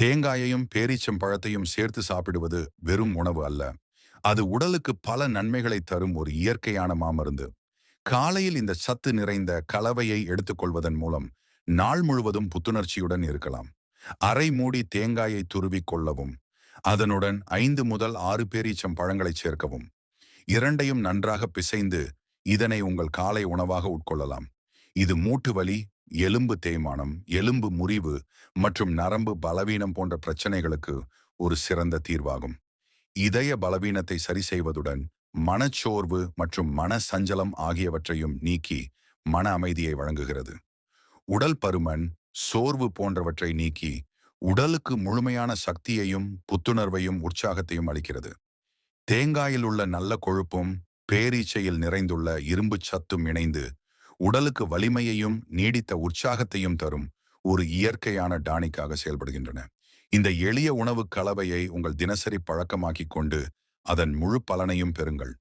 தேங்காயையும் பேரீச்சம் பழத்தையும் சேர்த்து சாப்பிடுவது வெறும் உணவு அல்ல. அது உடலுக்கு பல நன்மைகளை தரும் ஒரு இயற்கையான மாமருந்து. காலையில் இந்த சத்து நிறைந்த கலவையை எடுத்துக்கொள்வதன் மூலம் நாள் முழுவதும் புத்துணர்ச்சியுடன் இருக்கலாம். அரை மூடி தேங்காயை துருவிக் கொள்ளவும் அதனுடன் ஐந்து முதல் ஆறு பேரீச்சம் பழங்களை சேர்க்கவும். இரண்டையும் நன்றாக பிசைந்து இதனை உங்கள் காலை உணவாக உட்கொள்ளலாம். இது மூட்டு வலி எலும்பு தேய்மானம் எலும்பு முறிவு மற்றும் நரம்பு பலவீனம் போன்ற பிரச்சனைகளுக்கு ஒரு சிறந்த தீர்வாகும். இதய பலவீனத்தை சரி செய்வதுடன் மனச்சோர்வு மற்றும் மன சஞ்சலம் ஆகியவற்றையும் நீக்கி மன அமைதியை வழங்குகிறது. உடல் பருமன் சோர்வு போன்றவற்றை நீக்கி உடலுக்கு முழுமையான சக்தியையும் புத்துணர்வையும் உற்சாகத்தையும் அளிக்கிறது. தேங்காயில் உள்ள நல்ல கொழுப்பும் பேரீச்சையில் நிறைந்துள்ள இரும்பு சத்தும் இணைந்து உடலுக்கு வலிமையையும் நீடித்த உற்சாகத்தையும் தரும் ஒரு இயற்கையான டானிக்காக செயல்படுகின்றன. இந்த எளிய உணவு கலவையை உங்கள் தினசரி பழக்கமாக்கிக் கொண்டு அதன் முழு பலனையும் பெறுங்கள்.